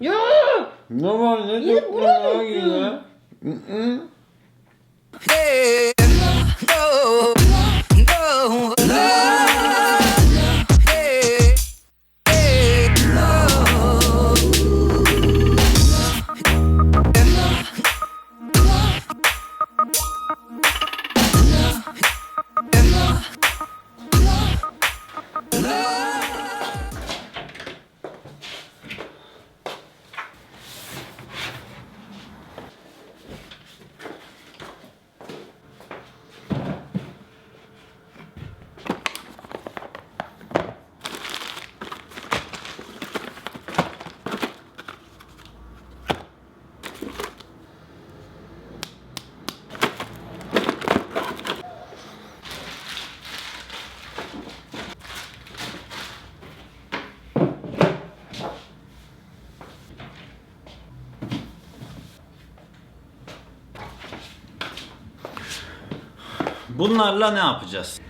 Ya! Ne var ne Yine buraya merak döktün. Hey, no, Bunlarla ne yapacağız?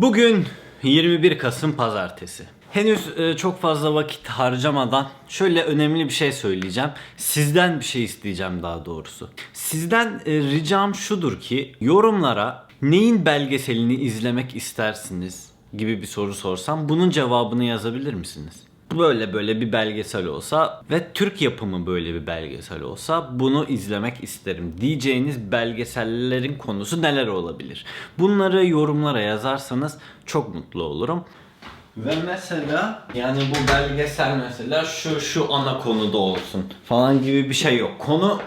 Bugün 21 Kasım Pazartesi. Henüz e, çok fazla vakit harcamadan şöyle önemli bir şey söyleyeceğim. Sizden bir şey isteyeceğim daha doğrusu. Sizden e, ricam şudur ki yorumlara neyin belgeselini izlemek istersiniz gibi bir soru sorsam bunun cevabını yazabilir misiniz? Böyle böyle bir belgesel olsa ve Türk yapımı böyle bir belgesel olsa bunu izlemek isterim diyeceğiniz belgesellerin konusu neler olabilir? Bunları yorumlara yazarsanız çok mutlu olurum. Ve mesela yani bu belgesel mesela şu şu ana konuda olsun falan gibi bir şey yok. Konu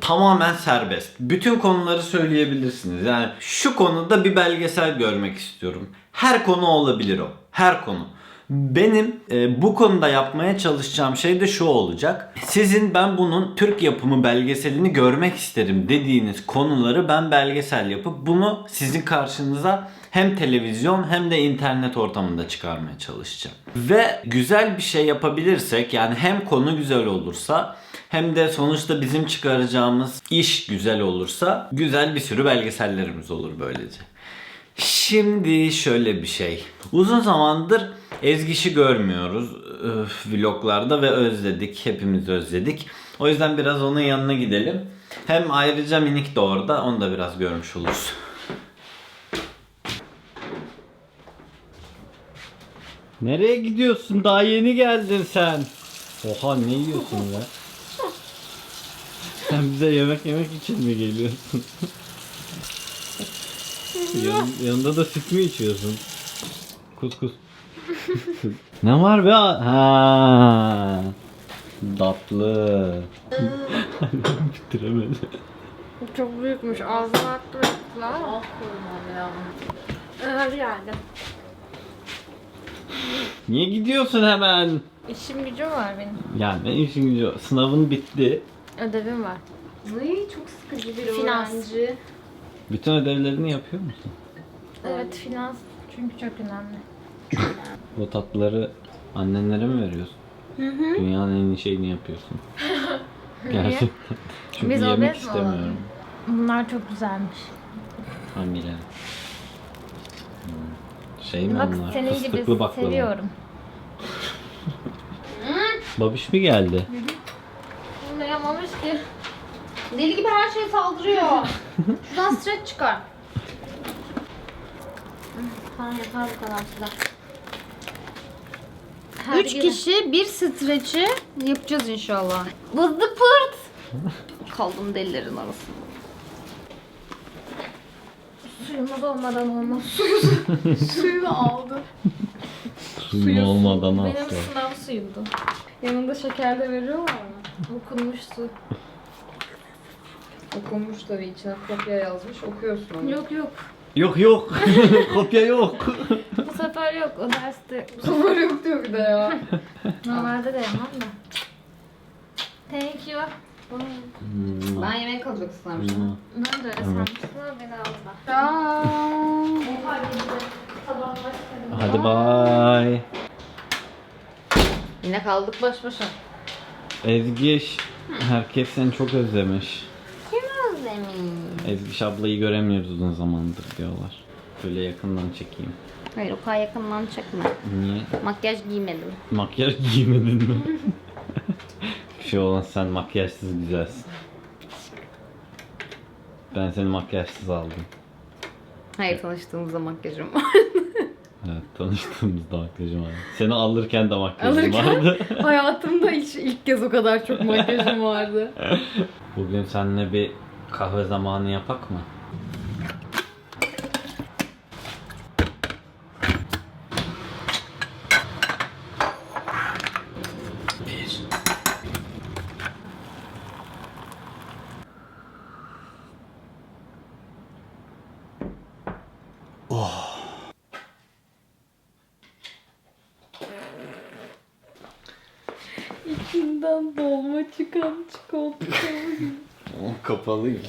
tamamen serbest. Bütün konuları söyleyebilirsiniz. Yani şu konuda bir belgesel görmek istiyorum. Her konu olabilir o. Her konu. Benim e, bu konuda yapmaya çalışacağım şey de şu olacak. Sizin ben bunun Türk yapımı belgeselini görmek isterim dediğiniz konuları ben belgesel yapıp bunu sizin karşınıza hem televizyon hem de internet ortamında çıkarmaya çalışacağım. Ve güzel bir şey yapabilirsek yani hem konu güzel olursa hem de sonuçta bizim çıkaracağımız iş güzel olursa güzel bir sürü belgesellerimiz olur böylece. Şimdi şöyle bir şey. Uzun zamandır Ezgiş'i görmüyoruz öf, vloglarda ve özledik. Hepimiz özledik. O yüzden biraz onun yanına gidelim. Hem ayrıca Minik de orada. Onu da biraz görmüş oluruz. Nereye gidiyorsun? Daha yeni geldin sen. Oha ne yiyorsun be? Sen bize yemek yemek için mi geliyorsun? Yan, yanında da süt mü içiyorsun? Kus kus. ne var be? Ha. Tatlı. Bitiremedi. Çok büyükmüş. Ağzına attı ve Al Hadi geldi. Niye gidiyorsun hemen? İşim gücüm var benim. Ya ne işin gücü? Sınavın bitti. Ödevim var. Ay çok sıkıcı bir Finans. öğrenci. Bütün ödevlerini yapıyor musun? Evet finans çünkü çok önemli. Bu tatlıları annenlere mi veriyorsun? Dünyanın en iyi şeyini yapıyorsun. Gerçekten. Çünkü Biz yemek obez mi istemiyorum. olalım? Bunlar çok güzelmiş. Hamile. Hmm. Şey mi Bak onlar? senin gibi Fıstıklı baklava. seviyorum. Babiş mi geldi? Ne yapmamış ki? Deli gibi her şeye saldırıyor. Şuradan stretch çıkar. Tamam yeter bu kadar size. Üç kişi bir stretch'i yapacağız inşallah. Bızdık pırt. Kaldım delilerin arasında. Suyumuz olmadan olmaz. Suyu aldı. Suyun olmadan Benim asla. sınav suyumdu. Yanında şeker de veriyorlar mı? Okunmuş su. Okunmuş tabii içine kopya yazmış. Okuyorsun onu. Yok yok. Yok yok. Kopya yok. Bu sefer yok. O derste Bu sefer yok diyor bir de ya. normalde de yapmam da. Thank you. ben yemek alacak sanmıştım. Hmm. Ben de öyle sanmıştım ama beni aldı. Ciao. Hadi bay. Yine kaldık baş başa. Ezgiş. Herkes seni çok özlemiş. Kim özlemiş? Ezgiş ablayı göremiyoruz uzun zamandır diyorlar. Şöyle yakından çekeyim. Hayır o kadar yakından çekme. Niye? Makyaj giymedim. Makyaj giymedin mi? Bir şey olan sen makyajsız güzelsin. Ben seni makyajsız aldım. Hayır tanıştığımızda makyajım var. Evet tanıştığımızda makyajım vardı. Seni alırken de makyajım Alırken? vardı. Hayatımda hiç ilk kez o kadar çok makyajım vardı. Bugün seninle bir kahve zamanı yapak mı? Bir. İçinden dolma çıkan çikolata. Kapalıymış.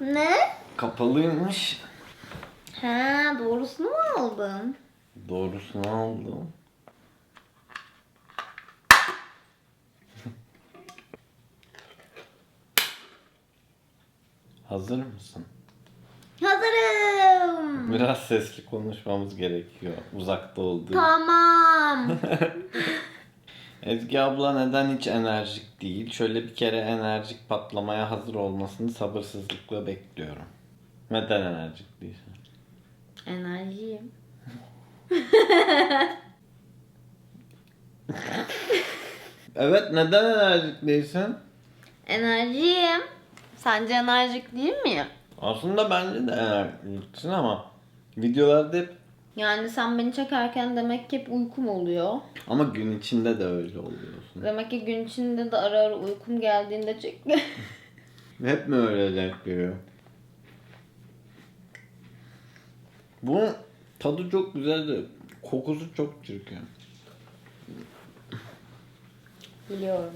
Ne? Kapalıymış. Ha doğrusunu mu aldın? Doğrusunu aldım. Hazır mısın? Hazırım. Biraz sesli konuşmamız gerekiyor. Uzakta olduğu. Tamam. Ezgi abla neden hiç enerjik değil? Şöyle bir kere enerjik patlamaya hazır olmasını sabırsızlıkla bekliyorum. Neden enerjik değilsin? Enerjiyim. Evet neden enerjik değilsin? Enerjiyim. Sence enerjik değil miyim? Aslında bence de enerjiksin ama videolarda hep Yani sen beni çekerken demek ki hep uykum oluyor. ama gün içinde de öyle oluyorsun. Demek ki gün içinde de ara ara uykum geldiğinde çek. Hep mi öyle denk geliyor? Bunun tadı çok güzel de kokusu çok çirkin. Biliyorum.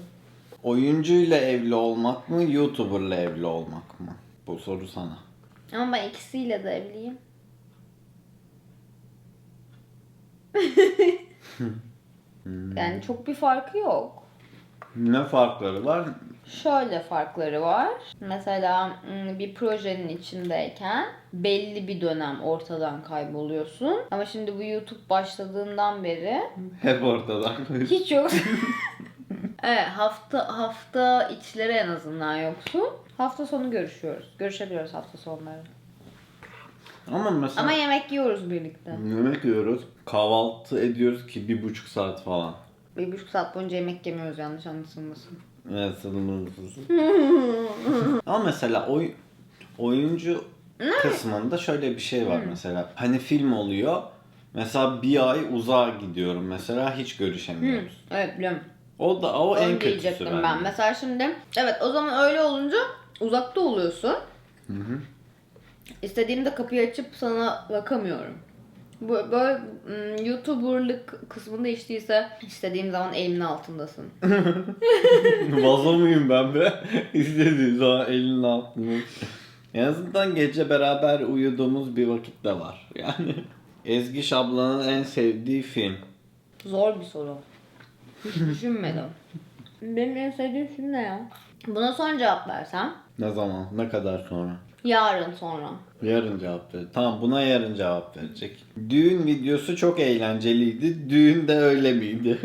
Oyuncuyla evli olmak mı, YouTuber'la evli olmak mı? Bu soru sana. Ama ben ikisiyle de evliyim. yani çok bir farkı yok. Ne farkları var? Şöyle farkları var. Mesela ım, bir projenin içindeyken belli bir dönem ortadan kayboluyorsun. Ama şimdi bu YouTube başladığından beri Hep ortadan. hiç yok. evet hafta hafta içleri en azından yoksun. Hafta sonu görüşüyoruz. Görüşebiliyoruz hafta sonları. Ama mesela Ama yemek yiyoruz birlikte. yemek yiyoruz, kahvaltı ediyoruz ki bir buçuk saat falan. Bir buçuk saat boyunca yemek yemiyoruz yanlış anlaşılmasın. Evet sanırım Ama mesela oy, oyuncu kısmında şöyle bir şey var mesela. Hani film oluyor. Mesela bir ay uzağa gidiyorum mesela hiç görüşemiyoruz. Evet biliyorum. O da o Onu en kötüsü diyecektim bence. ben. Mesela şimdi evet o zaman öyle olunca uzakta oluyorsun. İstediğimde kapıyı açıp sana bakamıyorum. Bu böyle mm, YouTuber'lık kısmında işteyse istediğim zaman elimin altındasın. Vazo muyum ben be? İstediği zaman elinin altında. En azından gece beraber uyuduğumuz bir vakit de var. Yani Ezgi Şablan'ın en sevdiği film. Zor bir soru. Hiç düşünmedim. Benim en sevdiğim film ne ya? Buna son cevap versem. Ne zaman? Ne kadar sonra? Yarın sonra. Yarın cevap ver. Tamam buna yarın cevap verecek. Düğün videosu çok eğlenceliydi. Düğün de öyle miydi?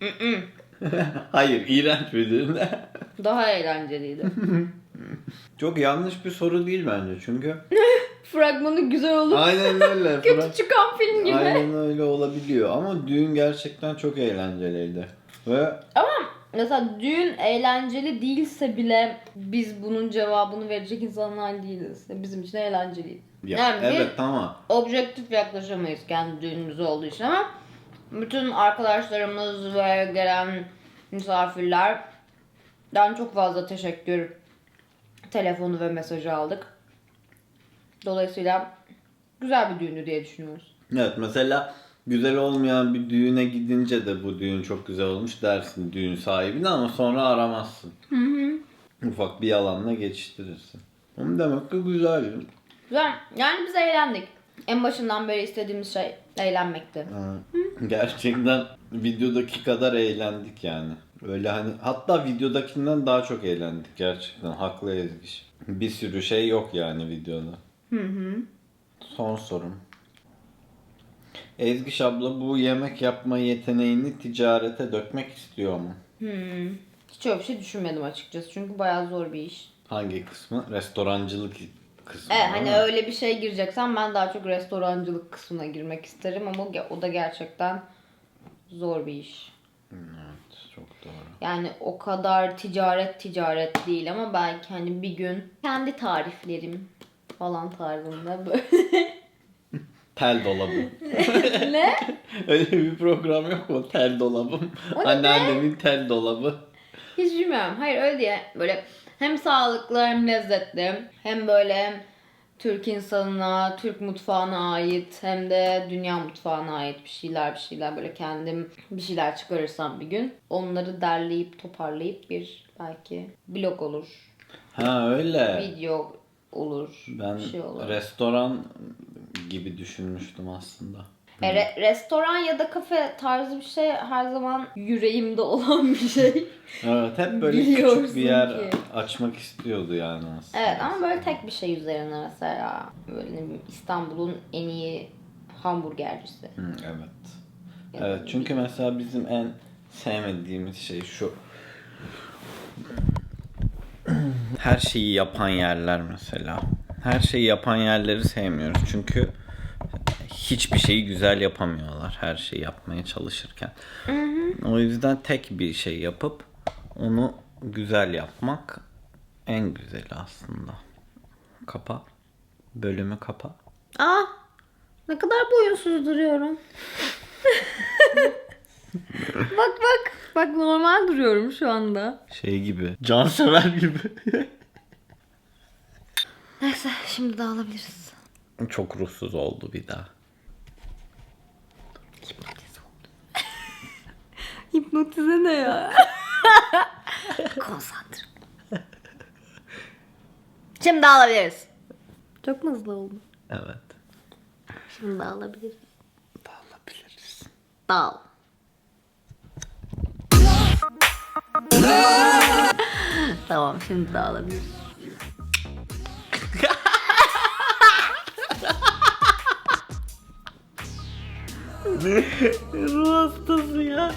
Hayır, iğrenç bir düğün. Daha eğlenceliydi. çok yanlış bir soru değil bence çünkü. Fragmanı güzel olup Aynen öyle. kötü çıkan film gibi. Aynen öyle olabiliyor ama düğün gerçekten çok eğlenceliydi. Ve Ama mesela düğün eğlenceli değilse bile biz bunun cevabını verecek insanlar değiliz. Bizim için eğlenceliydi. ya, Yani evet ama Objektif yaklaşamayız kendi düğünümüz olduğu için ama bütün arkadaşlarımız ve gelen misafirlerden çok fazla teşekkür telefonu ve mesajı aldık. Dolayısıyla güzel bir düğündü diye düşünüyoruz. Evet mesela güzel olmayan bir düğüne gidince de bu düğün çok güzel olmuş dersin düğün sahibine ama sonra aramazsın. Ufak bir yalanla geçiştirirsin. Ama demek ki güzel. Güzel. Yani biz eğlendik. En başından beri istediğimiz şey eğlenmekti. Ha, Gerçekten videodaki kadar eğlendik yani. Öyle hani hatta videodakinden daha çok eğlendik gerçekten. Haklı Ezgiş. Bir sürü şey yok yani videoda. Son sorum. Ezgiş abla bu yemek yapma yeteneğini ticarete dökmek istiyor mu? Hmm. Hiç öyle bir şey düşünmedim açıkçası. Çünkü bayağı zor bir iş. Hangi kısmı? Restorancılık kısmı. Evet hani mi? öyle bir şey gireceksen ben daha çok restorancılık kısmına girmek isterim ama o da gerçekten zor bir iş. Evet, çok doğru. Yani o kadar ticaret ticaret değil ama belki hani bir gün kendi tariflerim falan tarzında böyle. Tel dolabı. ne? Öyle bir program yok mu? Tel dolabım. O ne be? Anneannemin tel dolabı. Hiç bilmiyorum. Hayır öyle diye böyle hem sağlıklı hem lezzetli hem böyle Türk insanına, Türk mutfağına ait hem de dünya mutfağına ait bir şeyler bir şeyler böyle kendim bir şeyler çıkarırsam bir gün onları derleyip toparlayıp bir belki blog olur, Ha öyle. video olur, Ben şey olur. restoran gibi düşünmüştüm aslında. E, re- restoran ya da kafe tarzı bir şey her zaman yüreğimde olan bir şey. Evet hep böyle Biliyorsun küçük bir yer ki. açmak istiyordu yani aslında. Evet ama böyle tek bir şey üzerine mesela böyle İstanbul'un en iyi hamburgercisi. Hı, evet. Ya Evet çünkü mesela bizim en sevmediğimiz şey şu. Her şeyi yapan yerler mesela. Her şeyi yapan yerleri sevmiyoruz çünkü hiçbir şeyi güzel yapamıyorlar her şeyi yapmaya çalışırken. O yüzden tek bir şey yapıp onu güzel yapmak en güzeli aslında. Kapa. Bölümü kapa. Aa ne kadar boyunsuz duruyorum. bak bak. Bak normal duruyorum şu anda. Şey gibi. Cansever gibi. Neyse şimdi dağılabiliriz. Çok ruhsuz oldu bir daha. Hipnotize ne ya? Konsantre. Şimdi dağılabiliriz. Çok mu hızlı oldu? Evet. Şimdi dağılabiliriz. Dağılabiliriz. Dağıl. tamam şimdi dağılabiliriz. Ruh hastası ya.